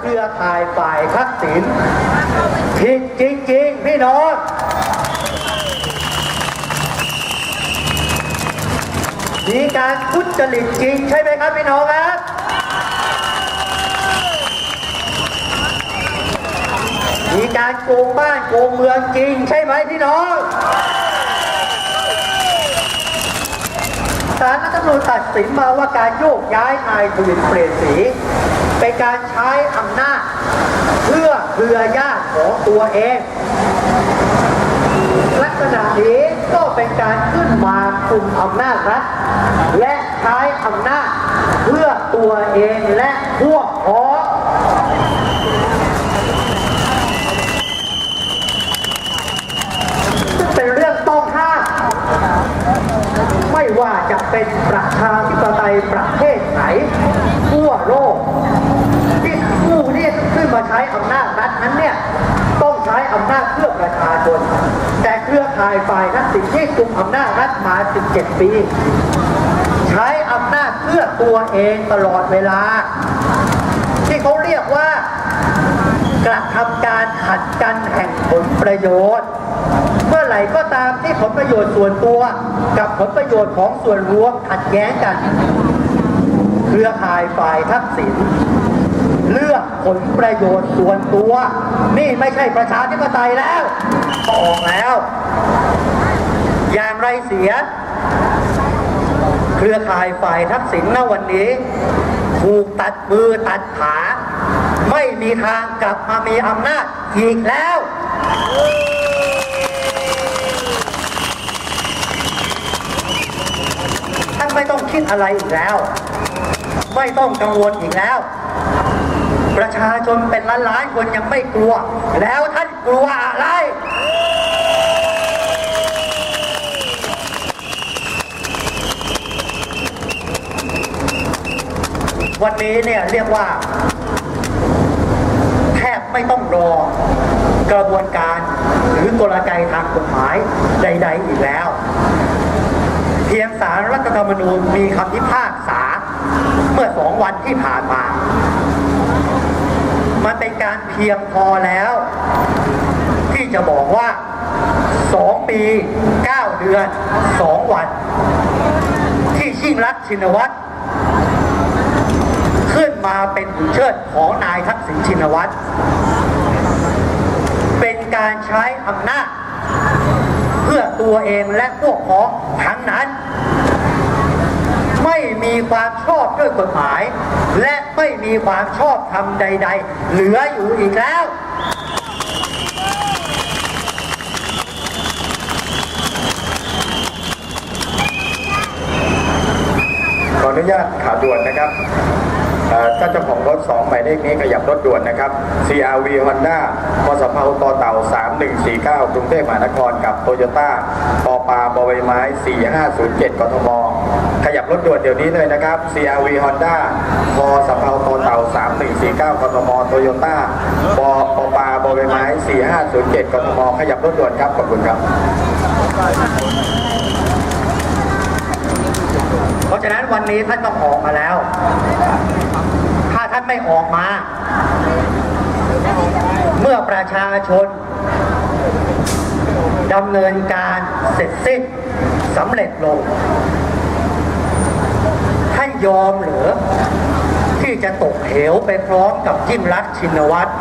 เครือข่ายฝ่ายทักษิณผิดจริงๆ พี่น้องมีการทุจริตจริงใช่ไหมครับพี่น้องครับมีการโกงบ้านโกงเมืองจริงใช่ไหมพี่น้องศาลรัฐธรรมนูญตัดสินมาว่าการโยกย้ายนายทวินเปลี่ยนสี เป็นการใช้อำนาจ เพื่อเครือญาติของตัวเอง ลักษณะนี้ก็เป็นการขึ้นมาคุมอำนาจรัฐและใช้อำนาจเพื่อตัวเองและพวกพ้องซึ่งเป็นเรื่องต้องห้ามไม่ว่าจะเป็นประชาธิปไตยประเทศไหน ทั่วโลก ที่ผู้ที่ขึ้นมาใช้อำนาจรัฐนั้นเนี่ย ต้องใช้อำนาจเพื่อประชาชน แต่เครือข่าย ฝ่ายนักสิทธิที่กุมอำนาจรัฐมา 17 ปี ใช้อำนาจเพื่อตัวเองตลอดเวลา ที่เขาเรียกว่ากระทำการขัดกันแห่งผลประโยชน์ เมื่อไหร่ก็ตามที่ผลประโยชน์ส่วนตัว กับผลประโยชน์ของส่วนรวมขัดแย้งกัน เครือข่ายฝ่ายทักษิณ เลือกผลประโยชน์ส่วนตัว นี่ไม่ใช่ประชาธิปไตยแล้วออกแล้ว อย่างไรเสีย เครือข่ายฝ่ายทักษิณณวันนี้ ถูกตัดมือตัดขา ไม่มีทางกลับมามีอำนาจอีกแล้วท่านไม่ต้องคิดอะไรอีกแล้ว ไม่ต้องกังวลอีกแล้ว ประชาชนเป็นล้านล้านๆคนยังไม่กลัว แล้วท่านกลัวอะไร วันนี้เนี่ยเรียกว่า แทบไม่ต้องรอกระบวนการหรือกลไกทางกฎหมายใด ๆ อีกแล้ว เพียงสารรัฐธรรมนูญมีคำพิพากษาเมื่อสองวันที่ผ่านมา เพียงพอแล้ว ที่จะบอกว่าสองปีเก้าเดือนสองวัน ที่ชิงรักชินวัตรขึ้นมาเป็นผู้เชิดของนายทักษิณชินวัตรเป็นการใช้อำนาจเพื่อตัวเองและพวกพ้องทั้งนั้น ไม่มีความชอบด้วยกฎหมาย และไม่มีความชอบธรรมใด ๆ เหลืออยู่อีกแล้ว ขออนุญาตข่าวด่วนนะครับ เอ่อท่าเจ้าของรถ 2 หมายเลขนี้ขยับรถด่วนนะครับ CRV Honda พสพต่อเต่า 3149 กรุงเทพมหานครกับโตโยต้าปอปาบอใบไม้ 4507 กทม ขยับรถด่วนเดี๋ยวนี้เลยนะครับ CRV Honda พสพต่อเต่า 3149 กทมโตโยต้าปอปอปาบอใบไม้ 4507 กทม ขยับรถด่วนครับ ขอบคุณครับ เพราะฉะนั้น วันนี้ท่านต้องออกมาแล้ว ถ้าท่านไม่ออกมา เมื่อประชาชนดำเนินการเสร็จสิ้นสำเร็จลง ท่านยอมหรือที่จะตกเหวไปพร้อมกับยิ่งรักชินวัตร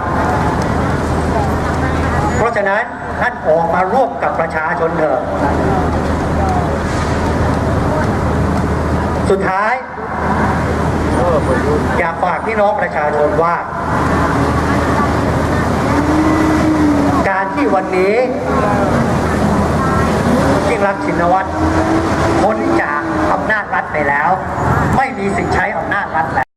เพราะฉะนั้นท่านออกมาร่วมกับประชาชนเถอะ สุดท้าย อยากฝากพี่น้องประชาชนว่า การที่วันนี้ยิ่งรักชินวัตรพ้นจากอำนาจรัฐไปแล้ว ไม่มีสิทธิใช้อำนาจรัฐแล้ว